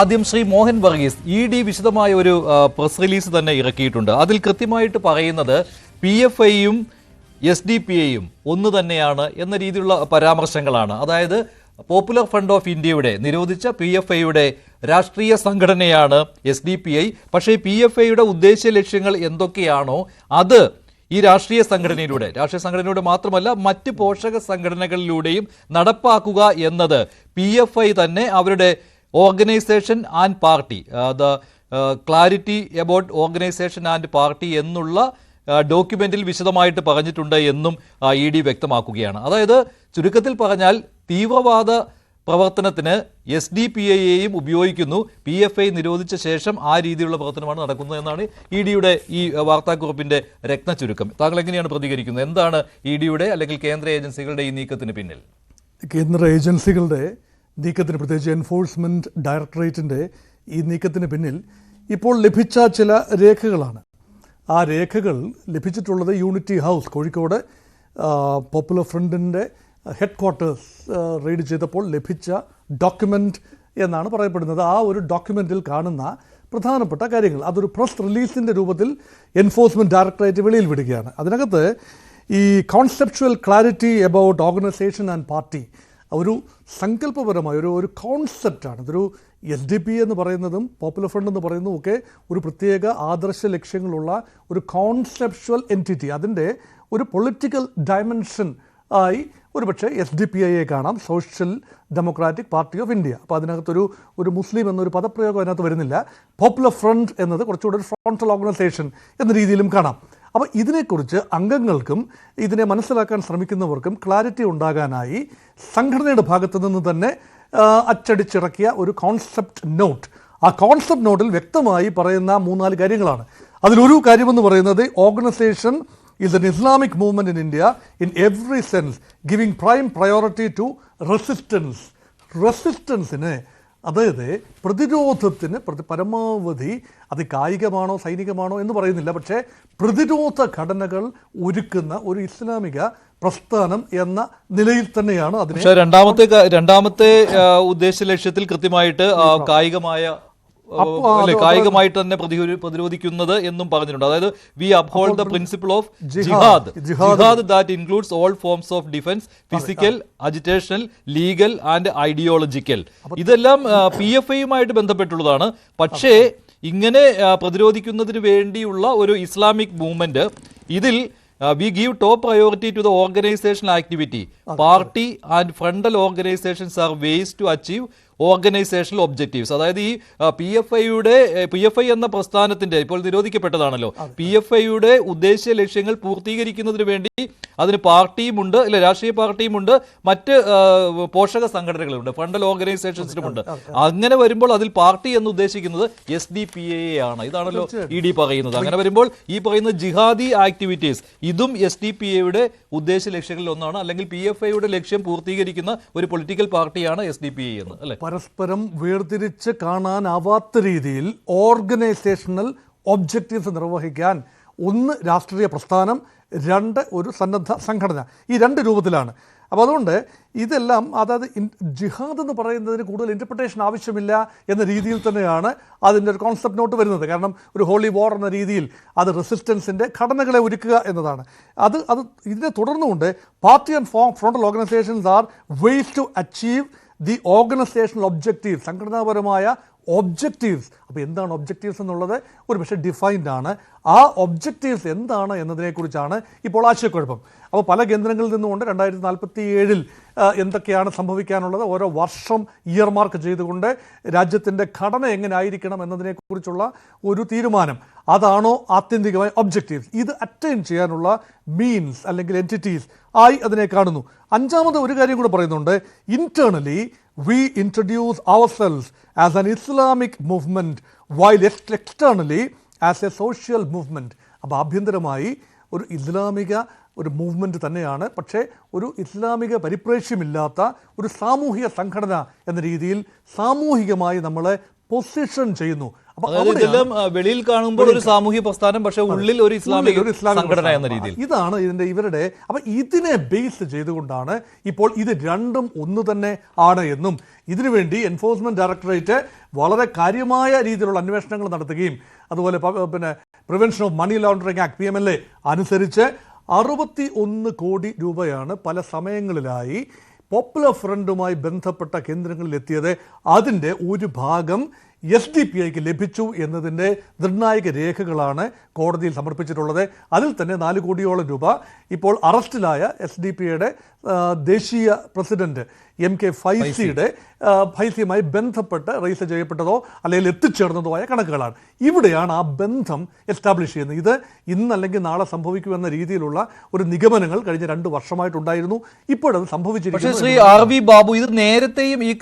ആദ്യം Shri Mohan Varghese E D വിശദമായ ഒരു പ്രസ് റിലീസ് തന്നെ ഇറക്കിയിട്ടുണ്ട്. അതിൽ കൃത്യമായിട്ട് പറയുന്നത് പി എഫ് ഐയും എസ് ഡി പി ഐയും ഒന്ന് തന്നെയാണ് എന്ന രീതിയിലുള്ള പരാമർശങ്ങളാണ്. അതായത് പോപ്പുലർ ഫ്രണ്ട് ഓഫ് ഇന്ത്യയുടെ നിരോധിച്ച പി എഫ് ഐയുടെ രാഷ്ട്രീയ സംഘടനയാണ് എസ് ഡി പി ഐ. പക്ഷേ പി എഫ് ഐയുടെ ഉദ്ദേശ്യ ലക്ഷ്യങ്ങൾ എന്തൊക്കെയാണോ അത് ഈ രാഷ്ട്രീയ സംഘടനയിലൂടെ രാഷ്ട്രീയ സംഘടനയിലൂടെ മാത്രമല്ല മറ്റ് പോഷക സംഘടനകളിലൂടെയും നടപ്പാക്കുക എന്നത് പി എഫ് ഐ തന്നെ അവരുടെ organisation and party the clarity about organisation and party എന്നുള്ള ഡോക്യുമെന്റിൽ വിശദമായിട്ട് പറഞ്ഞിട്ടുണ്ട് എന്നും ഇ ഡി വ്യക്തമാക്കുകയാണ്. അതായത് ചുരുക്കത്തിൽ പറഞ്ഞാൽ തീവ്രവാദ പ്രവർത്തനത്തിന് എസ് ഡി പി ഐയെയും ഉപയോഗിക്കുന്നു. പി എഫ് ഐ നിരോധിച്ച ശേഷം ആ രീതിയിലുള്ള പ്രവർത്തനമാണ് നടക്കുന്നത് എന്നാണ് ഇ ഡിയുടെ ഈ വാർത്താക്കുറിപ്പിന്റെ രത്ന ചുരുക്കം താങ്കൾ എങ്ങനെയാണ് പ്രതികരിക്കുന്നത്? എന്താണ് ഇ ഡിയുടെ അല്ലെങ്കിൽ കേന്ദ്ര ഏജൻസികളുടെ ഈ നീക്കത്തിന് പിന്നിൽ? കേന്ദ്ര ഏജൻസികളുടെ നീക്കത്തിന് പ്രത്യേകിച്ച് എൻഫോഴ്സ്മെന്റ് ഡയറക്ടറേറ്റിന്റെ ഈ നീക്കത്തിന് പിന്നിൽ ഇപ്പോൾ ലഭിച്ച ചില രേഖകളാണ്. ആ രേഖകൾ ലഭിച്ചിട്ടുള്ളത് യൂണിറ്റി ഹൗസ് കോഴിക്കോട് പോപ്പുലർ ഫ്രണ്ടിന്റെ ഹെഡ് ക്വാർട്ടേഴ്സ് റെയ്ഡ് ചെയ്തപ്പോൾ ലഭിച്ച ഡോക്യുമെന്റ് എന്നാണ് പറയപ്പെടുന്നത്. ആ ഒരു ഡോക്യുമെന്റിൽ കാണുന്ന പ്രധാനപ്പെട്ട കാര്യങ്ങൾ. അതൊരു പ്രസ് റിലീസിന്റെ രൂപത്തിൽ എൻഫോഴ്സ്മെന്റ് ഡയറക്ടറേറ്റ് വെളിയിൽ വിടുകയാണ്. അതിനകത്ത് ഈ conceptual clarity about organisation and party ഒരു സങ്കല്പപരമായ ഒരു ഒരു കോൺസെപ്റ്റാണ് അതൊരു എസ് ഡി പി എന്ന് പറയുന്നതും പോപ്പുലർ ഫ്രണ്ട് എന്ന് പറയുന്നതും ഒക്കെ ഒരു പ്രത്യേക ആദർശ ലക്ഷ്യങ്ങളുള്ള ഒരു കോൺസെപ്ച്വൽ എന്റിറ്റി അതിന്റെ ഒരു പൊളിറ്റിക്കൽ ഡയമെൻഷൻ ആയി ഒരുപക്ഷെ എസ് ഡി പി ഐയെ കാണാം. Social democratic party of India അപ്പോൾ അതിനകത്തൊരു ഒരു മുസ്ലിം എന്നൊരു പദപ്രയോഗം അതിനകത്ത് വരുന്നില്ല. പോപ്പുലർ ഫ്രണ്ട് എന്നത് കുറച്ചുകൂടെ ഒരു ഫ്രോണ്ടൽ ഓർഗനൈസേഷൻ എന്ന രീതിയിലും കാണാം. അപ്പോൾ ഇതിനെക്കുറിച്ച് അംഗങ്ങൾക്കും ഇതിനെ മനസ്സിലാക്കാൻ ശ്രമിക്കുന്നവർക്കും ക്ലാരിറ്റി ഉണ്ടാകാനായി സംഘടനയുടെ ഭാഗത്തു നിന്ന് തന്നെ അച്ചടിച്ചിറക്കിയ ഒരു കോൺസെപ്റ്റ് നോട്ട് ആ കോൺസെപ്റ്റ് നോട്ടിൽ വ്യക്തമായി പറയുന്ന മൂന്നാൽ കാര്യങ്ങളാണ്. അതിലൊരു കാര്യമെന്ന് പറയുന്നത് organisation is an Islamic movement in India in every sense giving prime priority to resistance റെസിസ്റ്റൻസിന് അതായത് പ്രതിരോധത്തിന് പ്രതി പരമാവധി അത് കായികമാണോ സൈനികമാണോ എന്ന് പറയുന്നില്ല. പക്ഷേ പ്രതിരോധ ഘടനകൾ ഒരുക്കുന്ന ഒരു ഇസ്ലാമിക പ്രസ്ഥാനം എന്ന നിലയിൽ തന്നെയാണ് അതിന് രണ്ടാമത്തെ രണ്ടാമത്തെ ഉദ്ദേശ ലക്ഷ്യത്തിൽ കൃത്യമായിട്ട് കായികമായ കായികമായിട്ട് തന്നെ പ്രതിരോധി- പ്രതിരോധിക്കുന്നത് എന്നും പറഞ്ഞിട്ടുണ്ട്. അതായത് we uphold the principle of jihad. Jihad. That includes all forms of defence physical agitational legal and ideological ഇതെല്ലാം പി എഫ് ഐയുമായിട്ട് ബന്ധപ്പെട്ടുള്ളതാണ്. പക്ഷേ ഇങ്ങനെ പ്രതിരോധിക്കുന്നതിന് വേണ്ടിയുള്ള ഒരു ഇസ്ലാമിക് മൂവ്മെന്റ് ഇതിൽ we give top priority to the organisation activity party and frontal organisations are ways to achieve organisational objectives. അതായത് ഈ പി എഫ് ഐയുടെ പി എഫ് ഐ എന്ന പ്രസ്ഥാനത്തിന്റെ ഇപ്പോൾ നിരോധിക്കപ്പെട്ടതാണല്ലോ. പി എഫ് ഐയുടെ ഉദ്ദേശ്യ ലക്ഷ്യങ്ങൾ പൂർത്തീകരിക്കുന്നതിന് വേണ്ടി അതിന് പാർട്ടിയുമുണ്ട് ഇല്ല രാഷ്ട്രീയ പാർട്ടിയുമുണ്ട് മറ്റ് പോഷക സംഘടനകളുണ്ട് ഫണ്ടൽ ഓർഗനൈസേഷൻസിനുമുണ്ട് അങ്ങനെ വരുമ്പോൾ അതിൽ പാർട്ടി എന്ന് ഉദ്ദേശിക്കുന്നത് എസ് ഡി പി എ ആണ്. ഇതാണല്ലോ ഇ ഡി പറയുന്നത്. അങ്ങനെ വരുമ്പോൾ ഈ പറയുന്ന ജിഹാദി ആക്ടിവിറ്റീസ് ഇതും എസ് ഡി പി എയുടെ ഉദ്ദേശ ലക്ഷ്യങ്ങളിൽ ഒന്നാണ്. അല്ലെങ്കിൽ പി എഫ് ഐയുടെ ലക്ഷ്യം പൂർത്തീകരിക്കുന്ന ഒരു പൊളിറ്റിക്കൽ പാർട്ടിയാണ് എസ് ഡി പി എന്ന് അല്ലെ? പരസ്പരം വേർതിരിച്ച് കാണാനാവാത്ത രീതിയിൽ ഓർഗനൈസേഷണൽ ഒബ്ജക്റ്റീവ്സ് നിർവഹിക്കാൻ ഒന്ന് രാഷ്ട്രീയ പ്രസ്ഥാനം രണ്ട് ഒരു സന്നദ്ധ സംഘടന. ഈ രണ്ട് രൂപത്തിലാണ്. അപ്പോൾ അതുകൊണ്ട് ഇതെല്ലാം അതായത് ജിഹാദ് എന്ന് പറയുന്നതിന് കൂടുതൽ ഇന്റർപ്രിട്ടേഷൻ ആവശ്യമില്ല എന്ന രീതിയിൽ തന്നെയാണ് അതിന്റെ ഒരു കോൺസെപ്റ്റ് നോട്ട് വരുന്നത്. കാരണം ഒരു ഹോളി വാർ എന്ന രീതിയിൽ അത് റെസിസ്റ്റൻസിന്റെ ഘടനകളെ ഒരുക്കുക എന്നതാണ്. അത് അത് ഇതിനെ തുടർന്നുകൊണ്ട് party and form frontal organisations are ways to achieve the organisational objective സംഘടനാപരമായ ഒബ്ജക്റ്റീവ്സ് അപ്പോൾ എന്താണ് ഒബ്ജക്റ്റീവ്സ് എന്നുള്ളത്? ഒരു പക്ഷേ ഡിഫൈൻഡ് ആണ്. ആ ഒബ്ജക്റ്റീവ്സ് എന്താണ് എന്നതിനെക്കുറിച്ചാണ് ഇപ്പോൾ ആശയക്കുഴപ്പം. അപ്പോൾ പല കേന്ദ്രങ്ങളിൽ നിന്നുകൊണ്ട് രണ്ടായിരത്തി നാൽപ്പത്തി ഏഴിൽ എന്തൊക്കെയാണ് സംഭവിക്കാനുള്ളത്? ഓരോ വർഷം ഇയർ മാർക്ക് ചെയ്തുകൊണ്ട് രാജ്യത്തിന്റെ ഘടന എങ്ങനെ ആയിരിക്കണം എന്നതിനെക്കുറിച്ചുള്ള ഒരു തീരുമാനം. അതാണോ ആത്യന്തികമായ ഒബ്ജക്റ്റീവ്സ് ഇത് അറ്റൈൻ ചെയ്യാനുള്ള മീൻസ് അല്ലെങ്കിൽ എന്റിറ്റീസ് ആയി അതിനെ കാണുന്നു. അഞ്ചാമത് ഒരു കാര്യം കൂടെ പറയുന്നുണ്ട്. Internally we introduce ourselves as an Islamic movement while externally as a social movement. അപ്പോൾ ആഭ്യന്തരമായി ഒരു ഇസ്ലാമിക ഒരു മൂവ്മെന്റ് തന്നെയാണ് പക്ഷേ ഒരു ഇസ്ലാമിക പരിപ്രേക്ഷ്യമില്ലാത്ത ഒരു സാമൂഹിക സംഘടന എന്ന രീതിയിൽ സാമൂഹികമായി നമ്മളെ പൊസിഷൻ ചെയ്യുന്നു ഇതെല്ലാം വെളിയിൽ കാണുമ്പോൾ ഒരു സാമൂഹ്യ പ്രസ്ഥാനം പക്ഷെ ഉള്ളിൽ ഒരു ഇസ്ലാമിക ഒരു സംഘടന എന്ന രീതിയിൽ. ഇതാണ് ഇതിന്റെ ഇവരുടെ അപ്പൊ ഇതിനെ ബേസ് ചെയ്തുകൊണ്ടാണ് ഇപ്പോൾ ഇത് രണ്ടും ഒന്ന് തന്നെ ആണ് എന്നും. ഇതിനുവേണ്ടി എൻഫോഴ്സ്മെന്റ് ഡയറക്ടറേറ്റ് വളരെ കാര്യമായ രീതിയിലുള്ള അന്വേഷണങ്ങൾ നടത്തുകയും അതുപോലെ പിന്നെ prevention of money laundering act P M L A അനുസരിച്ച് അറുപത്തി ഒന്ന് കോടി രൂപയാണ് പല സമയങ്ങളിലായി പോപ്പുലർ ഫ്രണ്ടുമായി ബന്ധപ്പെട്ട കേന്ദ്രങ്ങളിൽ എത്തിയത്. അതിന്റെ ഒരു ഭാഗം എസ് ഡി പി ഐക്ക് ലഭിച്ചു എന്നതിന്റെ നിർണായക രേഖകളാണ് കോടതിയിൽ സമർപ്പിച്ചിട്ടുള്ളത്. അതിൽ തന്നെ നാല് കോടിയോളം രൂപ ഇപ്പോൾ അറസ്റ്റിലായ എസ് ഡി പി ഐയുടെ ദേശീയ പ്രസിഡന്റ് എം കെ ഫൈസിയുടെ ഫൈസിയുമായി ബന്ധപ്പെട്ട് രജിസ്റ്റർ ചെയ്യപ്പെട്ടതോ അല്ലെങ്കിൽ എത്തിച്ചേർന്നതോ ആയ കണക്കുകളാണ്. ഇവിടെയാണ് ആ ബന്ധം എസ്റ്റാബ്ലിഷ് ചെയ്യുന്നത്. ഇത് ഇന്നല്ലെങ്കിൽ നാളെ സംഭവിക്കുമെന്ന രീതിയിലുള്ള ഒരു നിഗമനങ്ങൾ കഴിഞ്ഞ രണ്ട് വർഷമായിട്ടുണ്ടായിരുന്നു. ഇപ്പോഴത് സംഭവിച്ചിരിക്കുന്നു ശ്രീ ആർ വി ബാബു ഇത് നേരത്തെയും ഈ